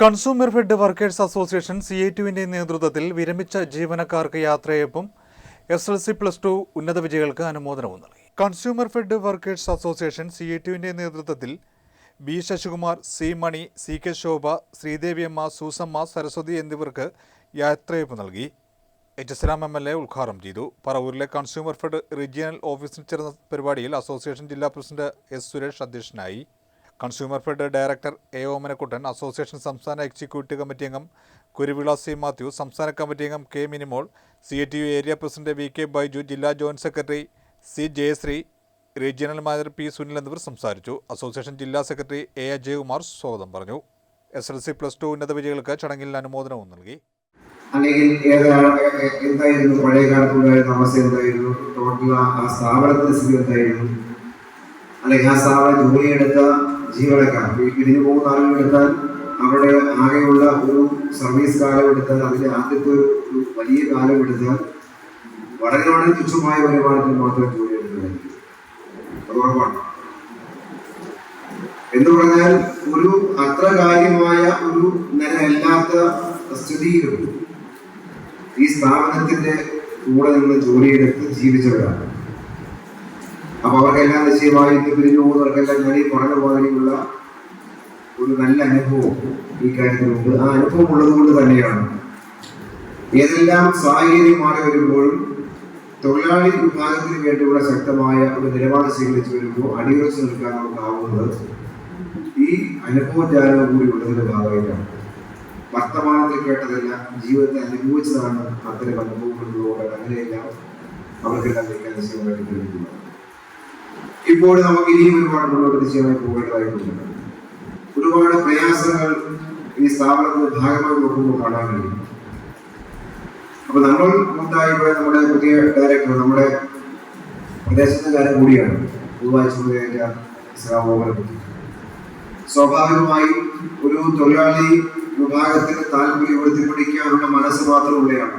Consumer fed workers association C I ടുവിന്റെ നേതൃത്വത്തിൽ വിരമിച്ച ജീവനക്കാർക്ക് യാത്രയപ്പും S L C plus two ഉന്നത വിജയികൾക്ക് അനുമോദനവും നൽകി. Consumer fed workers association C I ടുവിന്റെ നേതൃത്വത്തിൽ B Sasikumar C Mani C K Shobha Sreedeviamma Susamma Saraswathi എന്നിവർക്ക് യാത്രയപ്പ് നൽകി. H S Ram M L A ഉദ്ഘാടനം ചെയ്തു. പറവൂരിലെ കൺസ്യൂമർ ഫെഡ് റീജിയണൽ ഓഫീസിൽ ചേർന്ന പരിപാടിയിൽ അസോസിയേഷൻ ജില്ലാ പ്രസിഡന്റ് എസ് സുരേഷ് അധ്യക്ഷനായി. Consumer fed director A Omanakuttan association സംസ്ഥാന എക്സിക്യൂട്ടീവ് കമ്മിറ്റി അംഗം കുരുവിള സി മാത്യു സംസ്ഥാന കമ്മിറ്റി അംഗം K Minimol C A T U area president V K Baiju ജില്ലാ joint secretary C Jayasree regional manager P Sunil എന്നിവർ സംസാരിച്ചു. Association ജില്ലാ secretary A Ajayakumar സ്വാഗതം പറഞ്ഞു. S L C plus two ഉന്നത വിജയികൾക്ക് ചടങ്ങിൽ അനുമോദനവും നൽകി. അല്ലെങ്കിൽ എന്തായിരുന്നു പഴയ കാലത്തുണ്ടായിരുന്ന അവസ്ഥ എന്തായിരുന്നു? ആ സ്ഥാപനത്തിന്റെ സ്ഥിതി എന്തായിരുന്നു? അല്ലെങ്കിൽ ആ സ്ഥാപനം ജോലിയെടുത്ത ജീവനക്കാർ. ഇതിന് പോകുന്ന ആളുകൾ എടുത്താൽ അവരുടെ ആകെയുള്ള ഒരു സർവീസ് കാലം എടുത്താൽ അതിന്റെ ആദ്യത്തെ ഒരു വലിയ കാലം എടുത്താൽ വളരെ വളരെ തുച്ഛമായ വരുമാനത്തിൽ മാത്രം ജോലി എടുക്കുന്നതായിരിക്കും ഉറപ്പാണ്. എന്ന് പറഞ്ഞാൽ ഒരു അത്ര കാര്യമായ ഒരു നിലയല്ലാത്ത സ്ഥിതിയിലും ഈ സ്ഥാപനത്തിന്റെ കൂടെ നിന്ന് ജോലിയെടുത്ത് ജീവിച്ചവരാണ്. അപ്പൊ അവർക്കെല്ലാം നിശ്ചയമായി പിരിഞ്ഞു പോകുന്നവർക്കെല്ലാം ഞാൻ ഈ പറഞ്ഞ പോലെയുള്ള ഒരു നല്ല അനുഭവം ഈ കാര്യത്തിലുണ്ട്. ആ അനുഭവം ഉള്ളത് കൊണ്ട് തന്നെയാണ്. ഏതെല്ലാം സാഹചര്യം മാറി വരുമ്പോഴും തൊഴിലാളി വിഭാഗത്തിന് വേണ്ടിയുള്ള ശക്തമായ ഒരു നിലപാട് സ്വീകരിച്ചു വരുമ്പോൾ അടിയുറച്ച് നിൽക്കാൻ നമുക്കാവുന്നത് ഈ അനുഭവജ്ഞാനവും കൂടി ഉള്ളതിന്റെ ഭാഗമായിട്ടാണ്. വർത്തമാനത്തിൽ കേട്ടതല്ല ജീവിതത്തെ അനുഭവിച്ചതാണ് അത്തരം അനുഭവങ്ങളിലൂടെ അങ്ങനെയെല്ലാം അവർക്കെല്ലാം നിൽക്കാൻ നിശ്ചയമായിട്ട് കഴിയുന്നത് ഇപ്പോൾ നമുക്ക് ഇനിയും ഒരുപാട് മുന്നോട്ട് നിശ്ചയമായി പോകേണ്ടതായിട്ടുണ്ട്. ഒരുപാട് പ്രയാസങ്ങൾ ഈ സ്ഥാപനത്തിന്റെ ഭാഗമായി നോക്കുമ്പോൾ കാണാൻ കഴിയും. അപ്പൊ നമ്മൾ ഉണ്ടായി പോയ നമ്മുടെ പുതിയ ഡയറക്ടർ നമ്മുടെ പ്രദേശത്തുകാരൻ കൂടിയാണ്. ശ്രാമോഹനപതി സ്വാഭാവികമായും ഒരു തൊഴിലാളി വിഭാഗത്തിന് താല്പര്യം ഉയർത്തിപ്പിടിക്കാനുള്ള മനസ്സ് മാത്രമുള്ളയാണ്